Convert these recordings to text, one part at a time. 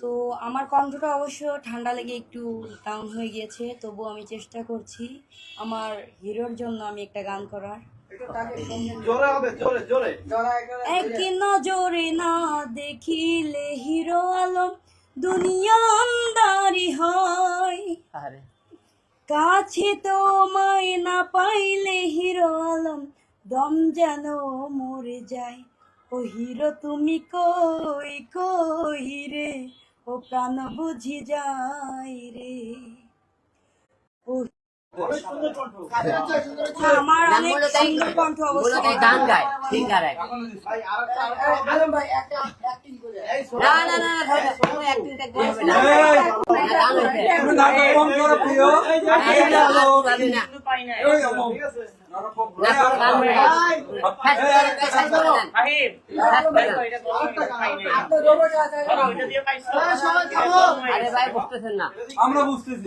তো আমার কণ্ঠটা অবশ্য ঠান্ডা লেগে একটু ডাউন হয়ে গিয়েছে তবু আমি চেষ্টা করছি আমার হিরোর জন্য আমি একটা গান করার। জোরে হবে জোরে জোরে। এক নজরে না দেখিলে হিরো আলম দুনিয়া হয়। আরে। কাছে তো মায় না পাইলে হিরো আলম দম যেন মরে যায়। ও হিরো তুমি কই কই রে? ও প্রাণ বুঝি যায় রে। ও আমার অনেক সুন্দর কণ্ঠ মূলত অবশ্য এই গান গায় ঠিক গায়? ভাই আলম ভাই একটা অ্যাক্টিং করে এই না না না আমরা বুঝতেছি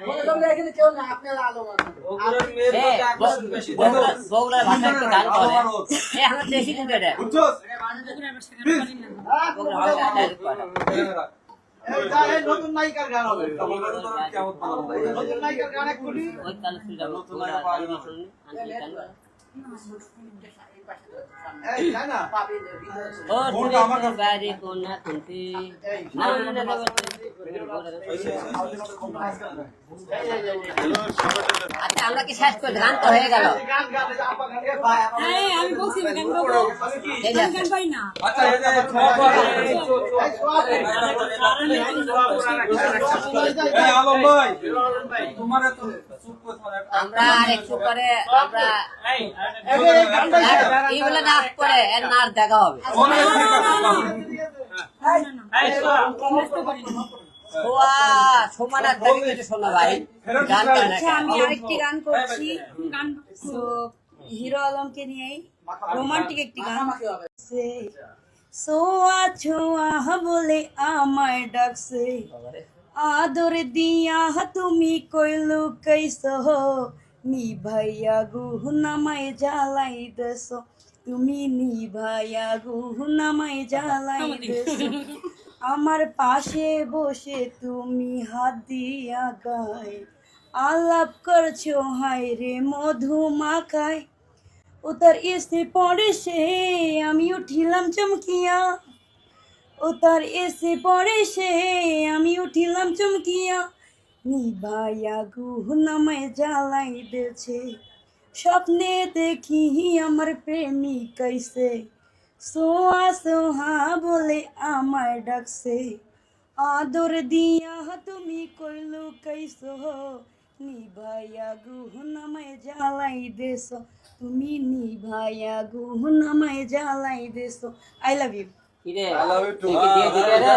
মনে নতুন নায়িকার গান হবে। নতুন নায়িকার গান এক কোটি ওই গান আমার কি শেষ করে গান তো হয়ে গেল আমি বলছি তোমার আমরা আর একটু পরে আমরা এইগুলো নাচ করে এর নাচ দেখা হবে। আচ্ছা আমি আরেকটি গান করছি। হিরো আলমকে নিয়ে রোমান্টিক একটি গান। সোয়া ছোয়া বলে আমায় ডাকছে। আদর দিয়া তুমি কইলু কইস নিভাইয়া গুহনামায় জ্বালাই দেশ তুমি নিভাইয়া গুহনামায় জ্বালাই দেশ আমার পাশে বসে তুমি হাত দিয়া গায় আলাপ করছ হায় রে মধু মাখায় উতার এসে পড়ে সে আমি উঠিলাম চমকিয়া উতার এসে পড়ে সে, আমি উঠিলাম চমকিয়া। নিভাইয়া গুহনামায় জ্বালাই দেছে স্বপ্নে দেখি আমার প্রেমিক कैसे সোয়া সোহা বলে আমায় ডাকছে। আদর দিয়া তুমি কইলু কইসো নিভাইয়া গুহনামায় জ্বালাই দেশ তুমি নিভাইয়া গুহনামায় জ্বালাই দেশ আই লাভ ইউ কি রে I love you too. কি দিয়ে রে